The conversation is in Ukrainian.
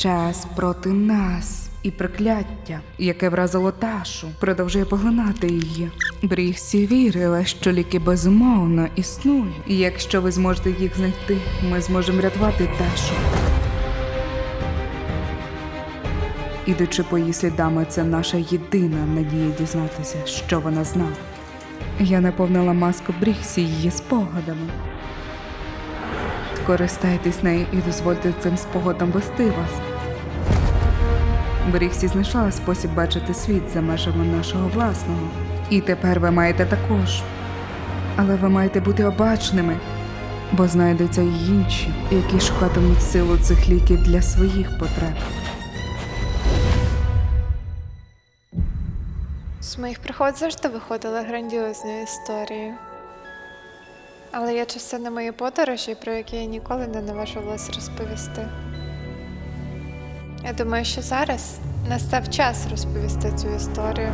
Час проти нас і прокляття, яке вразило Ташу, продовжує поглинати її. Брігсі вірила, що ліки безумовно існують. І якщо ви зможете їх знайти, ми зможемо врятувати Ташу. Ідучи по її слідами, це наша єдина надія дізнатися, що вона знала. Я наповнила маску Брігсі її спогадами. Користайтесь нею і дозвольте цим спогадам вести вас. Брігсі знайшла спосіб бачити світ за межами нашого власного. І тепер ви маєте також. Але ви маєте бути обачними, бо знайдуться й інші, які шукатимуть силу цих ліків для своїх потреб. З моїх приход завжди виходили грандіозні історії. Але є частина моєї подорожі, про які я ніколи не наважувалась розповісти. Я думаю, що зараз настав час розповісти цю історію.